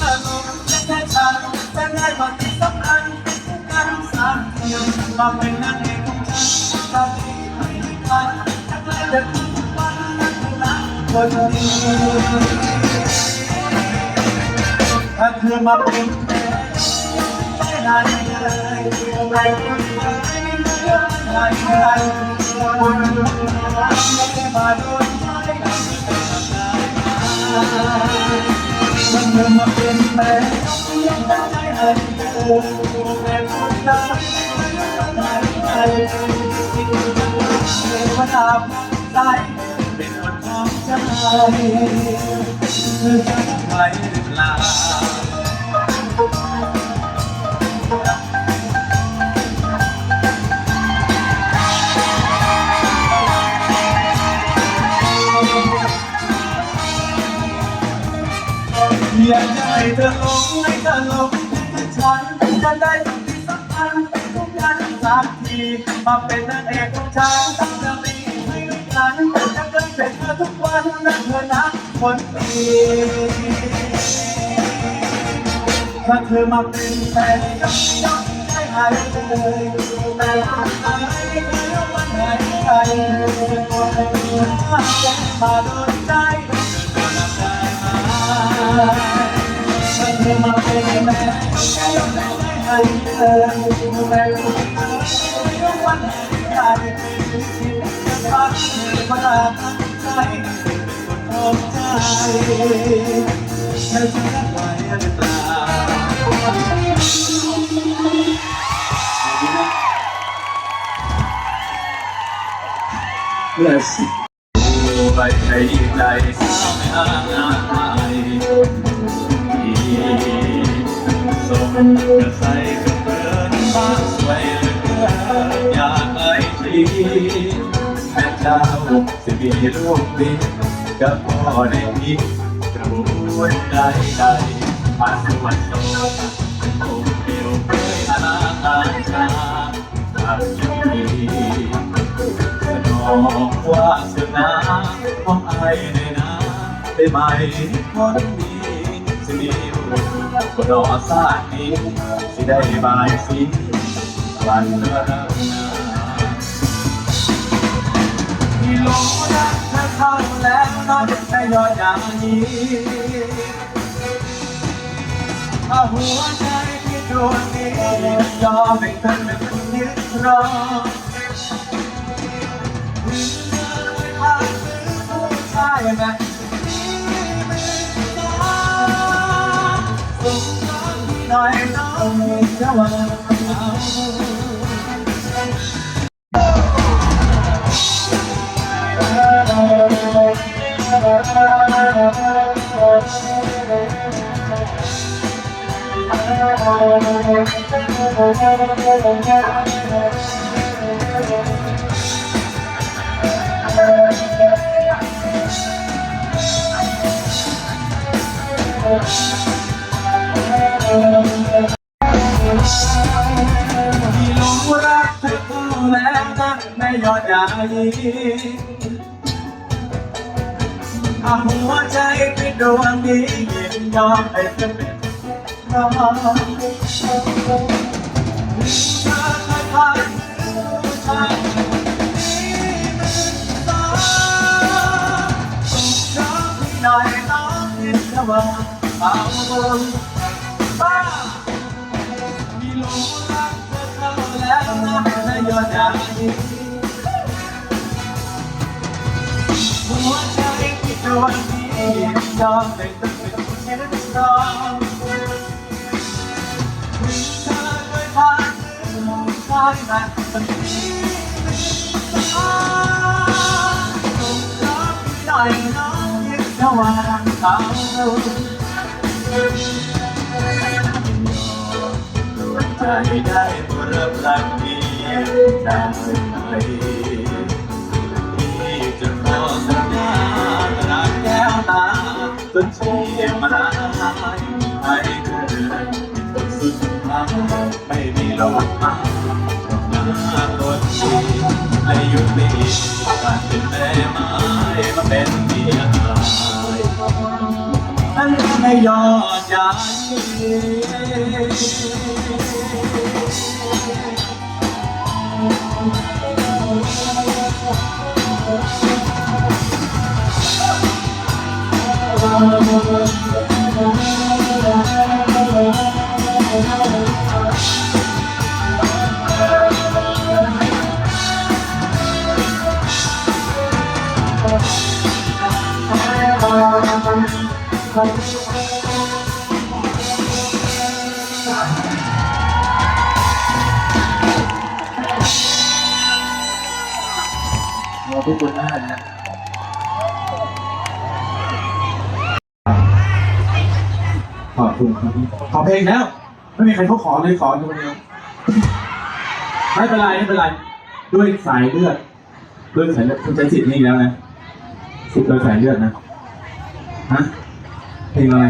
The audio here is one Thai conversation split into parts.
ขนมและแค่ฉันแต่ได้มาที่สำคัญคู่กันสามเทียมาเป็นนางเอกของฉันตอนนี้ไม่ได้พันทั้งแรกเด็กทุกวันนักรักคนดีถ้าเธอมาเป็นไม่ได้เลยไม่ได้ไม่ได้คนไม่มาโดนใจ มันเธอมาเป็นแม่ยังได้ให้เธอแม่คนนั้นไม่ได้สิ่งที่เธอมาทำได้เป็นคนของใจเธอจะไปหรือเปล่า อยากให้เธอหลงให้เธอหลงฉันจะได้สิ่งที่สำคัญทุกอย่างสักทีมาเป็นนางเอกของฉันตั้งแต่นี้ไม่รู้ฉันจะเกิดเป็นเธอทุกวันนะเธอนะคนดีถ้าเธอมาเป็นแฟนก็ยอมให้หายเลยแต่คนไหนไม่รู้วันไหนใครจะตัวใครจะมาโดนใจ ถ้าเธอมาเป็นแม่ก็ยอมให้เธอแม่รู้ไม่รู้วันไหนใครจะรักเธอมาตั้งใจเป็นคนของใจเธอจะรักไว้หรือเปล่า Yes. ไป จะมีลูกดีก็พอได้พีกระบวนใดใดมาสวรรค์โตโอเดียวเคยอนาคาชาทำอย่าชีสนองวาสนาของไอในนาได้ไหมคนดีสิมีบุญก็รอสาตินี้สิได้บายสีวันเมื่อ ที่หลงรักเธอเข้าแล้วนอนในยอดอย่างนี้เอาหัวใจที่ดวงนี้ยอมให้เธอเป็นคนยึดครองใช่ไหมสุขหน่อยน้องจะว่า ที่หลงรักเธอแล้วนะแม่ยอดใหญ่อาหัวใจที่ดวงนี้ยินยอมให้เธอเป็น น้องเธอเคยผ่านผู้ชายที่มือสองส่งรักให้หน่อยน้องเห็นจะว่าเอาบ้ามีหลงรักเธอเข้าแล้วนะในยอดยานี้หัวใจที่ดวงนี้ยอมให้เธอเป็นคนที่รักรอง ใจได้ผู้เริ่มรักนี้ได้ไหมที่จะขอสัญญาตราแก้วตาจนชียมานายให้เธอสุดท้ายไม่มีโลกมาาคนดีอายุดีการเป็นแม่ไม้มาเป็นเมียตายอันไม่ยอดยาย ขอบคุณมากนะขอบคุณครับขอเพลงแล้ว ไม่มีใครเขาขอเลยขอคนเดียวไม่เป็นไรไม่เป็นไร ด้วยสายเลือดด้วยสายเลือดคุณใช้สิทธิ์นี่แล้วนะสิทธิ์โดยสายเลือดนะฮะ เพลงอะไร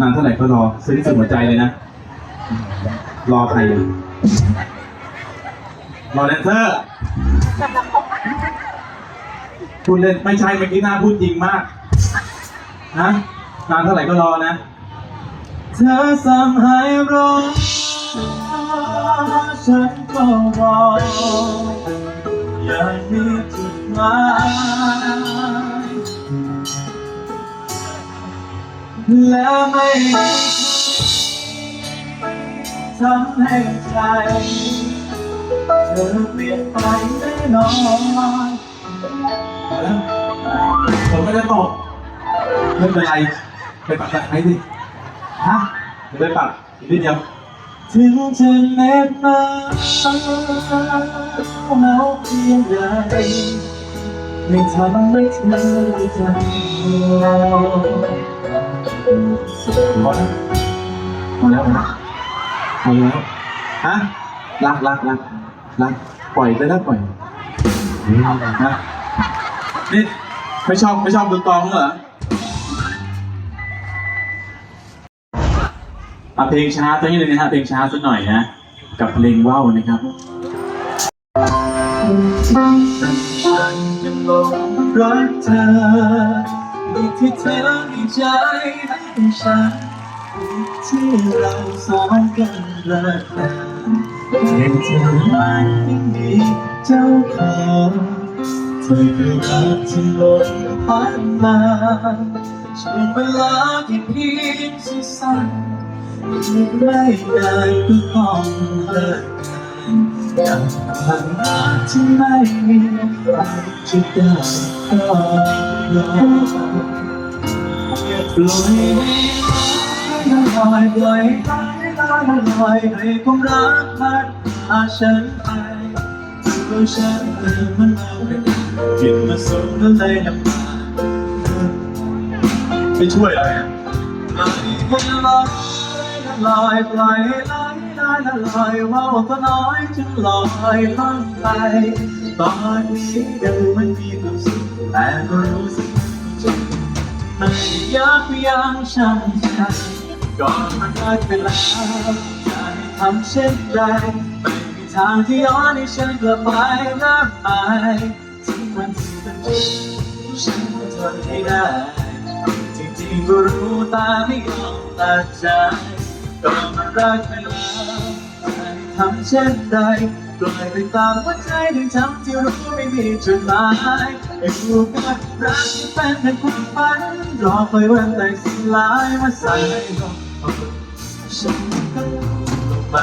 นานเท่าไหร่ก็รอซึ้งสุดหัวใจเลยนะ รอใครอยู่รอแดนเซอร์พูดเล่นไม่ใช่เมื่อกี้หน้าพูดจริงมากฮะนานเท่าไหร่ก็รอนะ เธอสั่งให้รอฉันก็รออยากมีจุดหมาย และไม่ทำให้ใจเธอเปลี่ยนไปแน่นอนผมไม่ได้ตกไม่เป็นไรไปปักตะไคร้สิฮะเดี๋ยวไปปักอีกนิดเดียวถึงจะเหน็บหนาวหนาวเพียงใดไม่ทำให้เธอใจร้อน พอแล้วพอแล้วพอแล้วพอแล้วฮะรักรักรักรักปล่อยไปแล้วปล่อยนะนี่ไม่ชอบไม่ชอบดูกองเหรอเอาเพลงช้าสักนิดนึงนะฮะเพลงช้าสักหน่อยนะ กับเพลงว่าวนะครับฉันยังหลงรักเธอมีที่เธอมีใจ ให้ฉันที่เราสองกันรักกันเพียงเธอไม่มีเจ้าของเธอคือรักที่ล่นผ่านมาช่วงเวลาที่เพียงสั้นๆไม่ได้ก็ต้องเลิกกันกับความรักที่ไม่มีวันจะได้ก็รออย่า ปล่อยให้ลอยปล่อยให้ลอยลอยให้ความรักพัดพาฉันไปตัวฉันเองมันเอาไปกินมาสูงก็เลยน้ำตาไม่ช่วยเลยปล่อยให้ลอยลอยปล่อยให้ลอยลอยลอยว่าก็น้อยจึงลอยล่องไปตอนนี้ดูมันมีความสุขแต่ก็รู้สึก ไม่อยากยังช้ำใจก่อนมันได้ไปแล้วจะให้ทำเช่นไรไม่มีทางที่ย้อนให้ฉันกลับไปรักใหม่ที่มันเป็นจริงฉันก็ทนไม่ได้ จริงๆก็รู้แต่ไม่ยอมตัดใจก็มันรักไปแล้วจะให้ทำเช่นใดปล่อยไปตามหัวใจถึงทั้งที่รู้ไม่มีจุดหมาย ไอ้ผู้กันรักที่เป็นในความฝันรอคอยวันไหนสลายมาใส่ให้ลงฉันก็ลงไป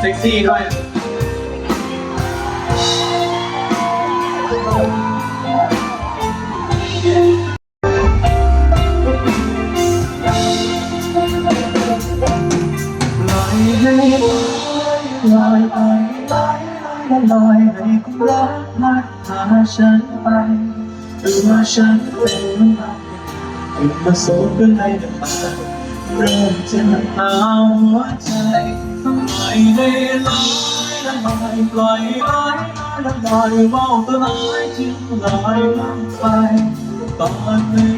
เซ็กซี่ด้วย ฉันไปตัวฉันเป็นมันมาถึงมาสูงก็เลยน้ำตาเริ่มจะหนาวหัวใจปล่อยให้ลอยละลอยปล่อยลอยละลอยว่าวตัวลอยจึงลอยลงไปตอนนี้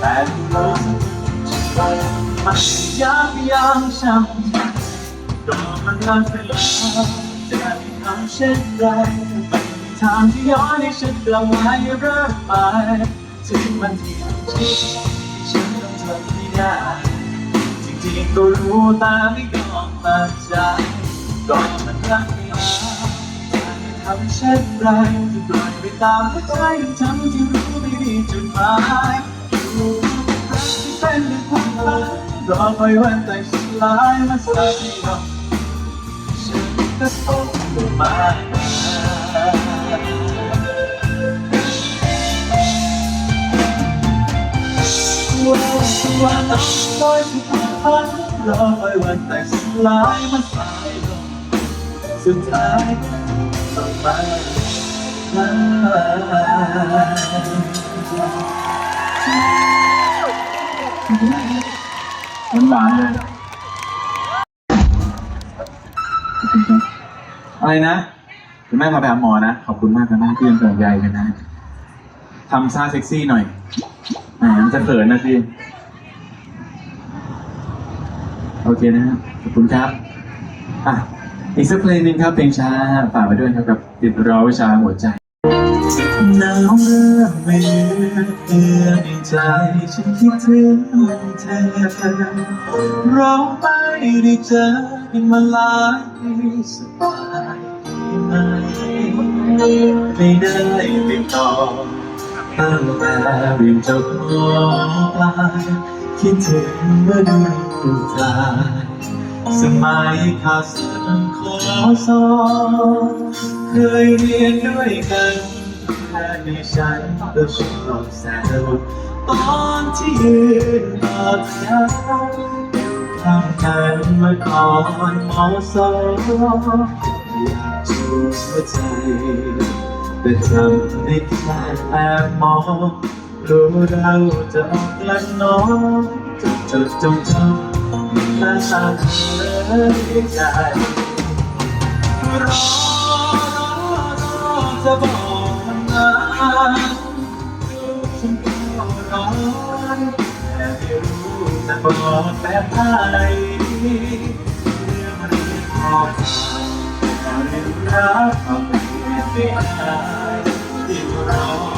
แต่รู้สึกมันยับยั้งชั่งใจก็มันรักไปแล้วจะทำเช่นไร ทางที่ย้อนให้ฉันกลับมาให้เริ่มใหม่ถึงมันที่ที่ฉันต้องทำไม่ได้จริงๆก็รู้แต่ไม่ยอมมาใจก็มันรักไม่หาทำเช่นไรจะปล่อยไปตามหัวใจทั้งที่รู้ไม่มีจุดหมายอยู่รักที่เป็นเรื่องความฝันรอคอยวันแต่สลายมาใส่ดอกฉันก็ต้องลงมา ว่าต้องคอยสุดท้ายรอคอยวันแต่งสลายมาใส่ลงสุดท้ายต้องมาหวานเลยอะไรนะคุณแม่พาไปหาหมอนะ ขอบคุณมากนะแม่ที่ยังห่วงใยกันนะทำซาเซ็กซี่หน่อยแหมมันจะเขินนะพี่ โอเคนะครับขอบคุณครับอะอีกสักเพลงหนึ่งครับเพลงช้าฝากไว้ด้วยครับกับติดรอวิชาหัวใจหนาวเริ่มไม่เหลือเยื่อนใจฉันคิดถึงเธอเราไม่ได้เจอกันมาหลายปีสบายไหมไม่ได้ติดต่อตั้งแต่เรียนจบมปลาย คิดถึงเมื่อเดูรูปถ่าสมัยข่าวสารขอสอนเคยเรียนด้วยกันแค่ในฉันก็ชอบแซวตอนที่ยืนต่อแถวทำกันเมาก่อนมอสออยากชูหัวใจแต่ทำได้แค่แอบมอง รู้เราจะออกลันน้องจะจดจงจำหน้าตาเธอใจรอรอรอจะบอกมันนะฉันก็ร้อนแต่ไม่รู้จะบอกแบบไหนเรื่องเรื่องขอเรื่องรักของเราไม่ได้ที่เรา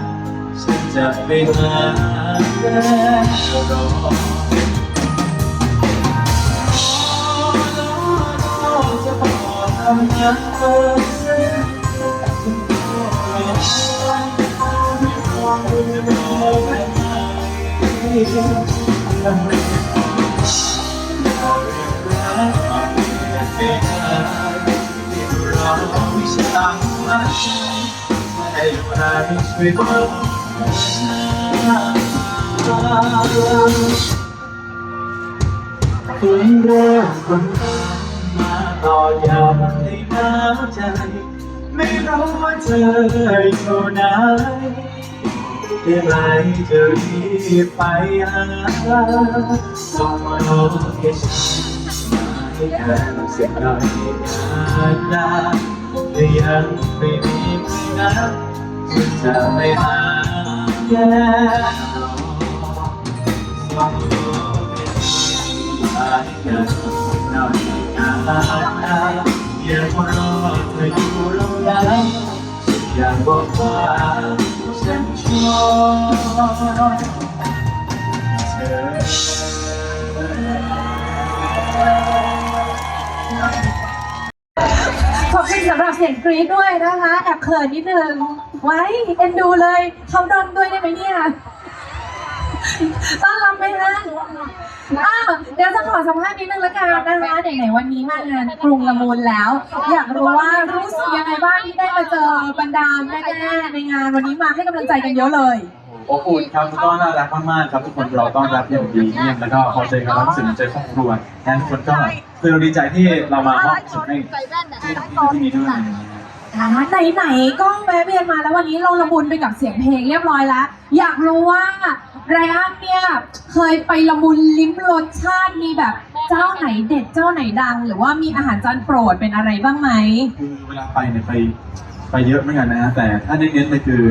จไม่รู้ว่าเธออยู่ไหนบอกได้ไหมจะรีบไปหาส่งโลเคชั่นมาให้กันสักหน่อยกันได้แต่ยังไม่มีใครนะฉันจะไปหาแล้วรอ จะบอกคำนั้นเธอฉันก็รอไม่รู้จะบอกแบบไหนทำไมเราเรียกรักมาเป็นเพื่อนที่เราไม่ใช่ต่างหัวใจให้ใครช่วยบอก คุณเริ่มคนมมาต่อยามในน้ำใจ ไม่รู้ว่าเธออยู่ไหนได้ไหมจะรีบไปหาส่งโลเคชั่นมาให้กันสักหน่อยกันได้แต่ยังไม่มีใครนะฉันจะไปหา อยากบอกว่าฉันชอบเธอขอบคุณสำหรับเสียงกรี๊ดด้วยนะคะ แอบเขินนิดนึง ไว้เอ็นดูเลยเขาดอนด้วยได้ไหมเนี่ยต้อนรับไหมคะอ้าวเดี๋ยวจะขอสัมภาษณ์นิดนึงละกันนะคะไหนๆวันนี้มางานกรุงละมุนแล้ว อยากรู้ว่ารู้สึกยังไงบ้างที่ได้มาเจอบรรดาแม่ๆในงานวันนี้มาให้กำลังใจกันเยอะเลยอบอุ่นครับแล้วก็น่ารักมากๆครับทุกคนเราต้อนรับอย่างดีเยี่ยมแล้วก็พอเจอกันแล้วรู้สึกเหมือนเจครอบครัวงั้นทุกคนก็คือเราดีใจที่เรามามอบสิ่งให้ใส่แว่นน่ะที่ทั้งตอนที่นี่ด้วยน อ่าไหนๆก็แวะเวียนมาแล้ววันนี้เราละมุนไปกับเสียงเพลงเรียบร้อยแล้ว อยากรู้ว่าไรอันเนี่ยเคยไปละมุนลิ้มรสชาติมีแบบเจ้าไหนเด็ดเจ้าไหนดัง หรือว่ามีอาหารจานโปรดเป็นอะไรบ้างไหม คือเวลาไปเนี่ยไปไปเยอะเหมือนกันนะฮะแต่ถ้าเน้นๆเลยคือ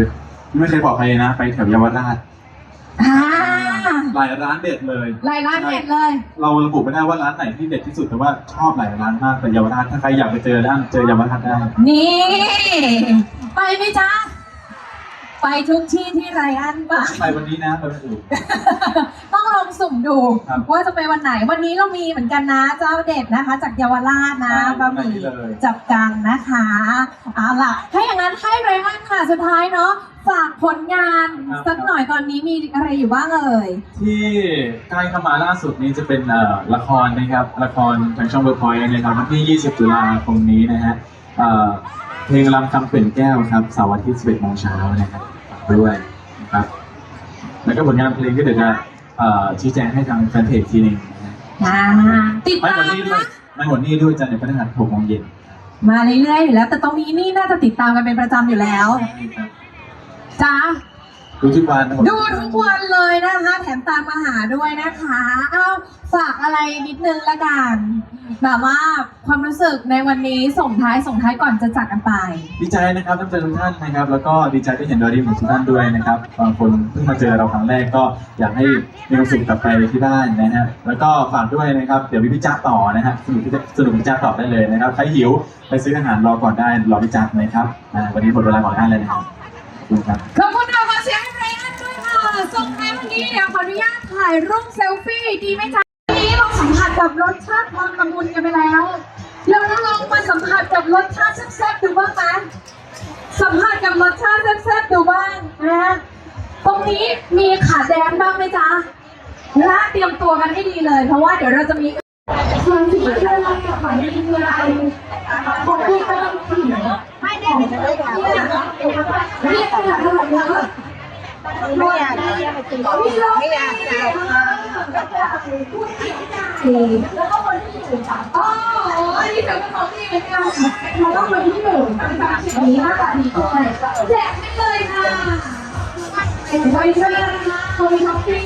ไม่เคยบอกใครนะ ไปแถวเยาวราช อ่า หลายร้านเด็ดเลยรายร้านเด็ดเลย เราระบุไม่ได้ว่าร้านไหนที่เด็ดที่สุดแต่ว่าชอบหลายร้านมากแต่เยาวราชถ้าใครอยากไปเจอร้านเจอเยาวราชได้นี่ ไปไหมจ๊ะ ไปทุกที่ที่ไรอันไปไปวันนี้นะไปวันอื่นต้อง ลองสุ่มดู ครับ ว่าจะไปวันไหนวันนี้เรามีเหมือนกันนะเจ้าเด็ดนะคะ จากเยาวราชนะใช่บะหมี่ไปเลยจับกังนะคะเอาล่ะถ้าอย่างนั้นให้ไรอันค่ะสุดท้ายเนาะฝากผลงานสักหน่อยตอนนี้มีอะไรอยู่บ้างเอ่ย ที่ใกล้เข้ามาล่าสุดนี้จะเป็นเอ่อละครนะครับ ละครทางช่องเบอร์พอยต์นะครับวันที่ 20 ตุลาคมนี้นะฮะเอ่อเพลงรำคำเปลี่ยนแก้วครับเสาร์อาทิตย์11โมงเช้านะครับฝากด้วยนะครับ แล้วก็ผลงานเพลงก็เดี๋ยวจะ เอ่อชี้แจงให้ทางแฟนเพจทีหนึงนะฮะอ่าติดไม่ตาหมดมนี่ด้วยนะไม่หมดนี่ด้วยจันทร์ในพฤหัส6โมงเย็นมาเรื่อยๆอยู่แล้ว แต่ตรงนี้นี่น่าจะติดตามกันเป็นประจำอยู่แล้ว จ้า ดูทุกวันนะผมดูทุกวันเลยนะคะ แถมตามมาหาด้วยนะคะ เอ้าฝากอะไรนิดนึงละกัน แบบว่าความรู้สึกในวันนี้ส่งท้ายส่งท้ายก่อนจะจากกันไป ดีใจนะครับที่เจอทุกท่านนะครับ แล้วก็ดีใจที่เห็นดอรี่ของทุกท่านด้วยนะครับบางคนเพิ่งมาเจอเราครั้งแรกก็อยากให้มีความสุขกลับไปที่บ้านนะฮะแล้วก็ฝากด้วยนะครับเดี๋ยวมีพี่จักต่อนะฮะสนุกพี่สนุกพี่จักต่อได้เลยนะครับใครหิวไปซื้ออาหารรอก่อนได้รอพี่จักนะครับอ่าวันนี้หมดเวลาก่อนได้เลยนะครับ ขอบคุณครับ ขอบคุณค่ะขอเสียงให้ไบรอันด้วยค่ะส่งท้ายวันนี้เดี๋ยวขออนุญาตถ่ายรูปเซลฟี่ดีไหมจ๊ะวันนี้เราสัมผัสกับรสชาติความละมุนกันไปแล้วแล้วเราลองมาสัมผัสกับรสชาติแซ่บๆดูบ้างไหมสัมผัสกับรสชาติแซ่บๆดูบ้างนะตรงนี้มีขาแดนบ้างไหมจ๊ะและเตรียมตัวกันให้ดีเลย เพราะว่าเดี๋ยวเราจะมีความสิ่งที่เราจะขอให้ดีอะไรขอบคุณไปทั้งทีมไม่ได้ไม่ได้ค่ะเรียกเรียกอะไรแล้วไม่อยาก ไม่อยากกินไม่อยากจ่ายแล้วก็คนที่อยู่ค่ะอ๋ออันนี้เป็นของที่เป็นการแล้วก็คนที่อยู่เป็นการสิ่งนี้มากกว่านี้ด้วยแจกให้เลยค่ะไปช่วยนะคะคนช้อปปิ้ง